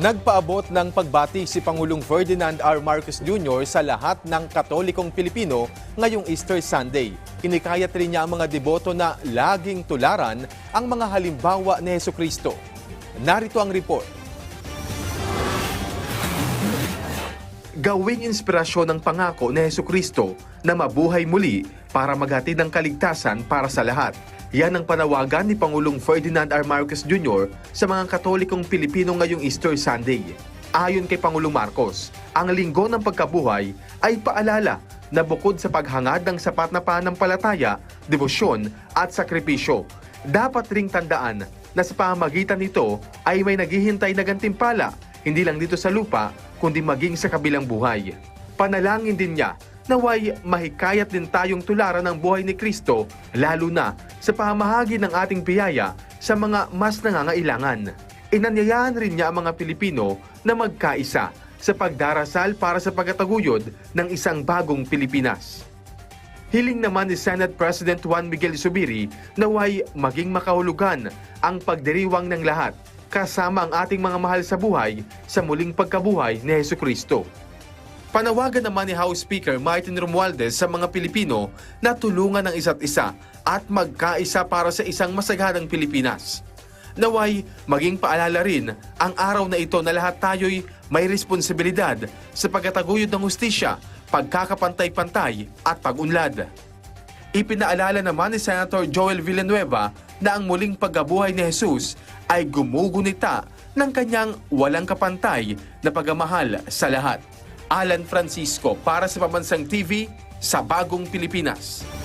Nagpaabot ng pagbati si Pangulong Ferdinand R. Marcos Jr. sa lahat ng Katolikong Pilipino ngayong Easter Sunday. Kinikayat rin niya ang mga deboto na laging tularan ang mga halimbawa ni Heso Kristo. Narito ang report. Gawing inspirasyon ng pangako ni Heso Kristo na mabuhay muli para maghatid ng kaligtasan para sa lahat. Yan ang panawagan ni Pangulong Ferdinand R. Marcos Jr. sa mga Katolikong Pilipino ngayong Easter Sunday. Ayon kay Pangulong Marcos, ang linggo ng pagkabuhay ay paalala na bukod sa paghangad ng sapat na pananampalataya, debosyon at sakripisyo, dapat ring tandaan na sa pamamagitan nito ay may naghihintay na gantimpala hindi lang dito sa lupa, kundi maging sa kabilang buhay. Panalangin din niya naway mahikayat din tayong tularan ng buhay ni Kristo, lalo na sa pamahagi ng ating biyaya sa mga mas nangangailangan. Inanyayahan rin niya ang mga Pilipino na magkaisa sa pagdarasal para sa pagkataguyod ng isang bagong Pilipinas. Hiling naman ni Senate President Juan Miguel Zubiri naway maging makahulugan ang pagdiriwang ng lahat kasama ang ating mga mahal sa buhay sa muling pagkabuhay ni Heso Kristo. Panawagan naman ni House Speaker Martin Romualdez sa mga Pilipino na tulungan ang isa't isa at magkaisa para sa isang masaganang Pilipinas. Naway, maging paalala rin ang araw na ito na lahat tayo'y may responsibilidad sa pagkataguyod ng hustisya, pagkakapantay-pantay at pag-unlad. Ipinaalala naman ni Senator Joel Villanueva na ang muling pagkabuhay ni Jesus ay gumugunita ng kanyang walang kapantay na pagmamahal sa lahat. Alan Francisco para sa Pamansang TV sa Bagong Pilipinas.